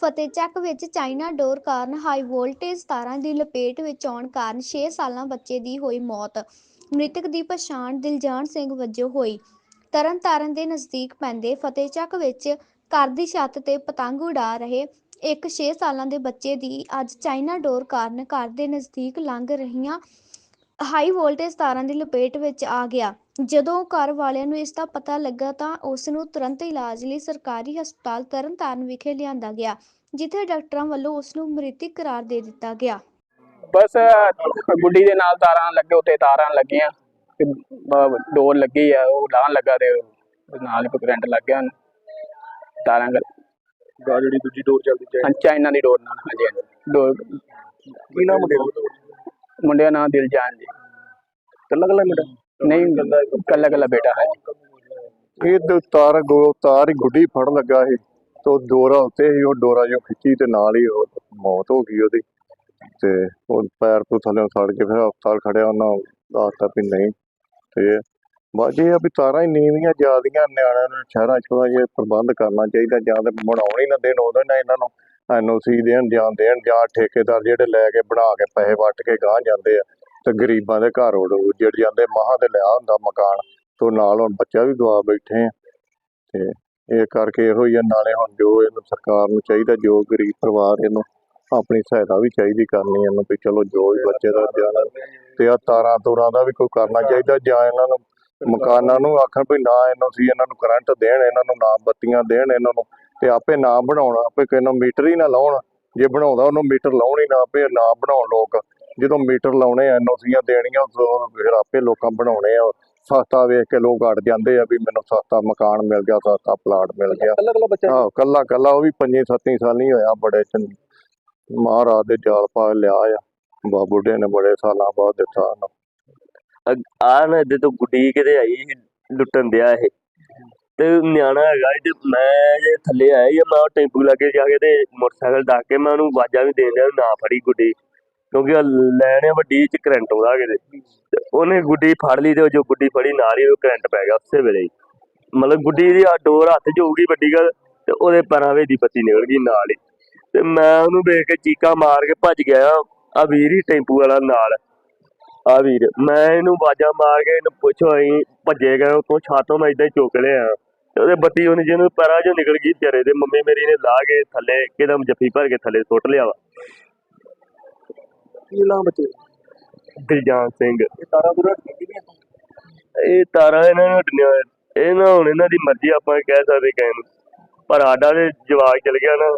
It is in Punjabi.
ਫਤਿਹਚੱਕ ਵਿੱਚ ਚਾਈਨਾ ਡੋਰ ਕਾਰਨ ਹਾਈ ਵੋਲਟੇਜ ਤਾਰਾਂ ਦੀ ਲਪੇਟ ਵਿੱਚ ਆਉਣ ਕਾਰਨ 6 ਸਾਲਾਂ ਬੱਚੇ ਦੀ ਹੋਈ ਮੌਤ। ਮ੍ਰਿਤਕ ਦੀ ਪਛਾਣ ਦਿਲਜਾਨ ਸਿੰਘ ਵਜੋਂ ਹੋਈ। ਤਰਨਤਾਰਨ ਦੇ ਨਜ਼ਦੀਕ ਪੈਂਦੇ ਫਤਿਹਚੱਕ ਵਿੱਚ ਘਰ ਦੀ ਛੱਤ ਤੇ ਪਤੰਗ ਉਡਾ ਰਹੇ ਇੱਕ 6 ਸਾਲਾਂ ਦੇ ਬੱਚੇ ਦੀ ਅੱਜ ਚਾਈਨਾ ਡੋਰ ਕਾਰਨ ਘਰ ਦੇ ਨਜ਼ਦੀਕ ਲੰਘ ਰਹੀਆਂ ਹਾਈ ਵੋਲਟੇਜ ਤਾਰਾਂ ਦੀ ਲਪੇਟ ਵਿੱਚ ਆ ਗਿਆ। ਜਦੋਂ ਘਰ ਵਾਲਿਆਂ ਨੂੰ ਇਸ ਦਾ ਪਤਾ ਲੱਗਾ ਤਾਂ ਉਸ ਨੂੰ ਤੁਰੰਤ ਇਲਾਜ ਲਈ ਸਰਕਾਰੀ ਹਸਪਤਾਲ ਤਰਨਤਾਰਨ ਵਿਖੇ ਲਿਆਂਦਾ ਗਿਆ ਜਿੱਥੇ ਡਾਕਟਰਾਂ ਵੱਲੋਂ ਉਸ ਨੂੰ ਮ੍ਰਿਤਕ ਕਰਾਰ ਦੇ ਦਿੱਤਾ ਗਿਆ। ਬਸ ਗੁੱਡੀ ਦੇ ਨਾਲ ਤਾਰਾਂ ਲੱਗੇ ਉੱਤੇ ਤਾਰਾਂ ਲੱਗੀਆਂ। ਡੋਰ ਲੱਗੀ ਆ ਉਹ ਲਾਣ ਲੱਗਾ ਤੇ ਨਾਲ ਹੀ ਕਰੰਟ ਲੱਗ ਗਿਆ। ਉਹਨੂੰ। ਤਾਰਾਂ ਗਾ ਜਿਹੜੀ ਦੂਜੀ ਡੋਰ ਚੱਲਦੀ ਚਾਹੀ। ਹਾਂ, ਚਾਈਨਾ ਦੀ ਡੋਰ ਨਾਲ ਹਾਂਜੀ ਹਾਂਜੀ। ਡੋਰ ਕੀ ਨਾਮ ਮੁੰਡੇ ਦਾ ਮੁੰਡੇ ਦਾ ਨਾਮ ਦਿਲਜਾਨ ਜੀ ਕੱਲਾ ਕੱਲਾ ਮੁੰਡਾ? ਨਹੀਂ ਕੱਲਾ ਕੱਲਾ ਬੇਟਾ ਹੈ। ਇਹ ਤੇ ਤਾਰ ਗੋ ਤਾਰ ਗੁੱਡੀ ਫੜ ਲੱਗਾ ਸੀ ਤੇ ਡੋਰਾ ਉੱਤੇ ਹੀ, ਉਹ ਡੋਰਾ ਜੋ ਖਿੱਚੀ ਤੇ ਨਾਲ ਹੀ ਉਹ ਮੌਤ ਹੋ ਗਈ ਉਹਦੀ। ਤੇ ਉਹ ਪੈਰ ਤੋਂ ਥੱਲੇ ਸੜ ਕੇ ਫਿਰ ਹਸਪਤਾਲ ਖੜਿਆ, ਉਹਨਾਂ ਦੱਸਤਾ ਵੀ ਨਹੀਂ। ਤੇ ਬਾਕੀ ਇਹ ਆ ਵੀ ਤਾਰਾਂ ਹੀ ਨੀਵੀਆਂ ਜਾਦੀਆਂ ਨਿਆਣਿਆਂ ਨੂੰ ਸ਼ਹਿਰਾਂ 'ਚ ਥੋੜ੍ਹਾ ਜਿਹਾ ਪ੍ਰਬੰਧ ਕਰਨਾ ਚਾਹੀਦਾ, ਜਾਂ ਤੇ ਬਣਾਉਣ ਹੀ ਨਾ ਦੇਣ ਉਹਦੇ ਨਾਲ ਇਹਨਾਂ ਨੂੰ ਐਨਓਸੀ ਦੇਣ ਜਾਂ ਦੇਣ, ਜਾਂ ਠੇਕੇਦਾਰ ਜਿਹੜੇ ਲੈ ਕੇ ਬਣਾ ਕੇ ਪੈਸੇ ਵੱਟ ਕੇ ਗਾਂਹ ਜਾਂਦੇ ਆ, ਤੇ ਗਰੀਬਾਂ ਦੇ ਘਰ ਉੜ ਉੱਜੜ ਜਾਂਦੇ, ਮਹਾਂ ਤੇ ਲਿਆ ਹੁੰਦਾ ਮਕਾਨ, ਤੋਂ ਨਾਲ ਹੁਣ ਬੱਚਾ ਵੀ ਗਵਾ ਬੈਠੇ ਆ। ਤੇ ਇਹ ਕਰਕੇ ਇਹੋ ਹੀ ਨਾਲੇ ਹੁਣ ਜੋ ਇਹਨੂੰ ਸਰਕਾਰ ਨੂੰ ਚਾਹੀਦਾ, ਜੋ ਗਰੀਬ ਪਰਿਵਾਰ ਇਹਨੂੰ ਆਪਣੀ ਸਹਾਇਤਾ ਵੀ ਚਾਹੀਦੀ ਕਰਨੀ ਇਹਨੂੰ, ਵੀ ਚਲੋ ਜੋ ਵੀ ਬੱਚੇ ਦਾ ਜਾਣਾ ਤੇ ਆ ਤਾਰਾਂ ਤੂਰਾਂ ਦਾ ਵੀ ਕੋਈ ਕਰਨਾ ਚਾਹੀਦਾ, ਜਾਂ ਇਹਨਾਂ ਨੂੰ ਮਕਾਨਾਂ ਨੂੰ ਆਖਣ ਵੀ ਨਾ, ਇਹਨੂੰ ਸੀ, ਇਹਨਾਂ ਨੂੰ ਕਰੰਟ ਦੇਣ, ਇਹਨਾਂ ਨੂੰ ਨਾ ਬੱਤੀਆਂ ਦੇਣ, ਇਹਨਾਂ ਨੂੰ ਤੇ ਆਪੇ ਨਾ ਬਣਾਉਣਾ ਆਪੇ ਨੂੰ ਮੀਟਰ ਹੀ ਨਾ ਲਾਉਣ। ਜੇ ਬਣਾਉਂਦਾ ਉਹਨੂੰ ਮੀਟਰ ਲਾਉਣ ਹੀ ਨਾ ਆਪੇ ਨਾ ਬਣਾਉਣ ਲੋਕ। ਜਦੋਂ ਮੀਟਰ ਲਾਉਣੇ ਐਨਓਸੀਆਂ ਦੇਣੀਆਂ ਫਿਰ ਆਪੇ ਲੋਕਾਂ ਬਣਾਉਣੇ ਆ। ਸਸਤਾ ਵੇਖ ਕੇ ਲੋਕ ਅੜ ਜਾਂਦੇ ਆ ਵੀ ਮੈਨੂੰ ਸਸਤਾ ਮਕਾਨ ਮਿਲ ਗਿਆ ਸਸਤਾ ਪਲਾਟ ਮਿਲ ਗਿਆ। ਕੱਲਾ ਕੱਲਾ ਬੱਚਾ? ਕੱਲਾ ਕੱਲਾ ਉਹ ਵੀ ਪੰਜੀ ਸੱਤੀ ਸਾਲ ਨਹੀਂ ਹੋਇਆ ਬੜੇ ਮਹਾਰਾਜ ਦੇ ਜਾਲ ਪਾ ਲਿਆ ਆ। ਬਾ ਬੁੱਢੇ ਨੇ ਬੜੇ ਸਾਲਾਂ ਬਾਅਦ ਦਿੱਤਾ ਨਾ ਇਹਦੇ ਤੋਂ ਗੁੱਡੀ ਕਿਤੇ ਆਈ ਲੁੱਟਣ ਦਿਆ ਇਹ। ਤੇ ਨਿਆਣਾ ਹੈਗਾ ਸੀ ਤੇ ਮੈਂ ਜੇ ਥੱਲੇ ਆਇਆ ਜਾਂ ਮੈਂ ਉਹ ਟੈਂਪੂ ਲਾਗੇ ਜਾ ਕੇ ਤੇ ਮੋਟਰਸਾਈਕਲ ਡਾਕ ਕੇ ਮੈਂ ਉਹਨੂੰ ਆਵਾਜ਼ਾਂ ਵੀ ਦੇਣ ਡਿਆ ਵੀ ਨਾ ਫੜੀ ਗੁੱਡੀ, ਕਿਉਂਕਿ ਉਹ ਲੈਣ ਆ ਵੱਡੀ ਚ ਕਰੰਟ ਆਉਂਦਾ ਕਿਤੇ ਤੇ। ਉਹਨੇ ਗੁੱਡੀ ਫੜ ਲਈ ਤੇ ਉਹ ਜੋ ਗੁੱਡੀ ਫੜੀ ਨਾਲ ਹੀ ਉਹ ਕਰੰਟ ਪੈ ਗਿਆ ਉਸੇ ਵੇਲੇ ਹੀ। ਮਤਲਬ ਗੁੱਡੀ ਦੀ ਆ ਡੋਰ ਹੱਥ 'ਚ ਹੋਊਗੀ ਵੱਡੀ ਗੱਲ ਤੇ ਉਹਦੇ ਪੈਰਾਂ ਵਿੱਚ ਦੀ ਪੱਤੀ ਨਿਕਲ ਗਈ ਨਾਲ ਹੀ। ਤੇ ਮੈਂ ਉਹਨੂੰ ਵੇਖ ਕੇ ਚੀਕਾ ਮਾਰ ਕੇ ਭੱਜ ਗਿਆ ਆ ਵੀਰ ਹੀ ਟੈਂਪੂ ਵਾਲਾ ਨਾਲ। ਆ ਵੀਰ, ਮੈਂ ਇਹਨੂੰ ਬਾਜਾ ਮਾਰ ਕੇ ਇਹਨੂੰ ਪੁੱਛੋ ਅਸੀਂ ਭੱਜੇ ਗਏ ਉਤੋਂ ਛਾਤੋਂ ਮੈਂ ਇਦਾਂ ਹੀ ਚੁੱਕ ਲਿਆ। ਤੇ ਉਹਦੇ ਬੱਤੀ ਉਹਨੇ ਜਿਹਨੂੰ ਪੈਰਾਂ 'ਚੋਂ ਨਿਕਲ ਗਈ ਵਿਚਾਰੇ ਦੇ ਮੰਮੀ ਮੇਰੀ ਨੇ ਲਾ ਕੇ ਥੱਲੇ ਇੱਕਦਮ ਜੱਫੀ ਭਰ ਕੇ ਥੱਲੇ ਸੁੱਟ ਲਿਆ ਵਾ। ਕੀ ਨਾਮ ਬੱਚੇ ਦਾ? ਦਿਲਜਾਨ ਸਿੰਘ। ਇਹ ਤਾਰਾਂ ਦੂਰਾਂ ਠੀਕ ਨੇ ਇਹ ਤਾਰਾ ਇਹਨਾਂ ਨੂੰ ਹਟਣਿਆ ਇਹ ਨਾ ਹੁਣ ਇਹਨਾਂ ਦੀ ਮਰਜ਼ੀ ਆਪਾਂ ਕਹਿ ਸਕਦੇ ਕਿਸੇ ਨੂੰ। ਪਰ ਸਾਡਾ ਤੇ ਜਵਾਕ ਚਲ ਗਿਆ ਨਾ।